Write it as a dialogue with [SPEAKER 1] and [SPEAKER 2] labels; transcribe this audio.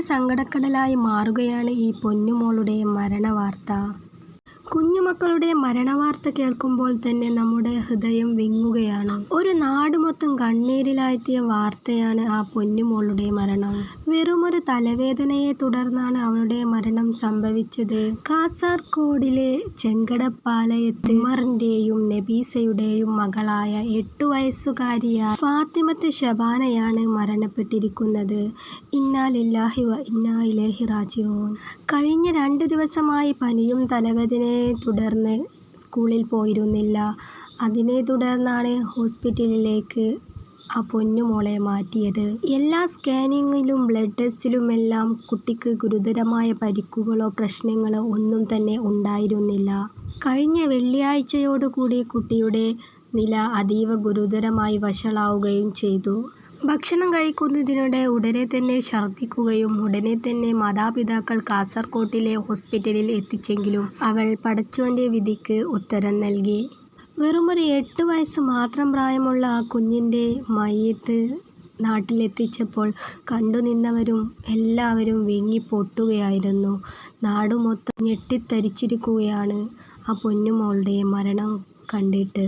[SPEAKER 1] സങ്കടക്കടലായി മാറുകയാണ് ഈ പൊന്നുമോളുടെ മരണവാർത്ത. കുഞ്ഞുമക്കളുടെ മരണവാർത്ത കേൾക്കുമ്പോൾ തന്നെ നമ്മുടെ ഹൃദയം വിങ്ങുകയാണ്. ഒരു നാട് മൊത്തം കണ്ണീരിലാഴ്ത്തിയ വാർത്തയാണ് ആ പൊന്നുമോളുടെ മരണം. വെറുമൊരു തലവേദനയെ തുടർന്നാണ് അവളുടെ മരണം സംഭവിച്ചത്. കാസർകോടിലെ ചെങ്കടപ്പാലയത്ത് ഉമറിന്റെയും നബീസയുടെയും മകളായ എട്ടു വയസ്സുകാരിയ ഫാത്തിമത്ത് ഷബാനയാണ് മരണപ്പെട്ടിരിക്കുന്നത്. ഇന്നാലില്ലാഹി വഇന്നാ ഇന്നാ ഇലൈഹി. കഴിഞ്ഞ രണ്ട് ദിവസമായി പനിയും തലവേദനയെ തുടർന്ന് സ്കൂളിൽ പോയിരുന്നില്ല. അതിനെ തുടർന്നാണ് ഹോസ്പിറ്റലിലേക്ക് ആ പൊന്നുമോളെ മാറ്റിയത്. എല്ലാ സ്കാനിങ്ങിലും ബ്ലഡ് ടെസ്റ്റിലുമെല്ലാം കുട്ടിക്ക് ഗുരുതരമായ പരിക്കുകളോ പ്രശ്നങ്ങളോ ഒന്നും തന്നെ ഉണ്ടായിരുന്നില്ല. കഴിഞ്ഞ വെള്ളിയാഴ്ചയോടുകൂടി കുട്ടിയുടെ നില അതീവ ഗുരുതരമായി വഷളാവുകയും ചെയ്തു. ഭക്ഷണം കഴിക്കുന്നതിനിടെ ഉടനെ തന്നെ ഛർദ്ദിക്കുകയും ഉടനെ തന്നെ മാതാപിതാക്കൾ കാസർകോട്ടിലെ ഹോസ്പിറ്റലിൽ എത്തിച്ചെങ്കിലും അവൾ പടച്ചുവന്റെ വിധിക്ക് ഉത്തരം നൽകി. വെറുമൊരു എട്ട് വയസ്സ് മാത്രം പ്രായമുള്ള ആ കുഞ്ഞിന്റെ മയ്യത്ത് നാട്ടിലെത്തിച്ചപ്പോൾ കണ്ടുനിന്നവരും എല്ലാവരും വിങ്ങിപ്പൊട്ടുകയായിരുന്നു. നാടുമൊത്തം ഞെട്ടിത്തരിച്ചിരിക്കുകയാണ് ആ പൊന്നുമോളുടെ മരണം കണ്ടിട്ട്.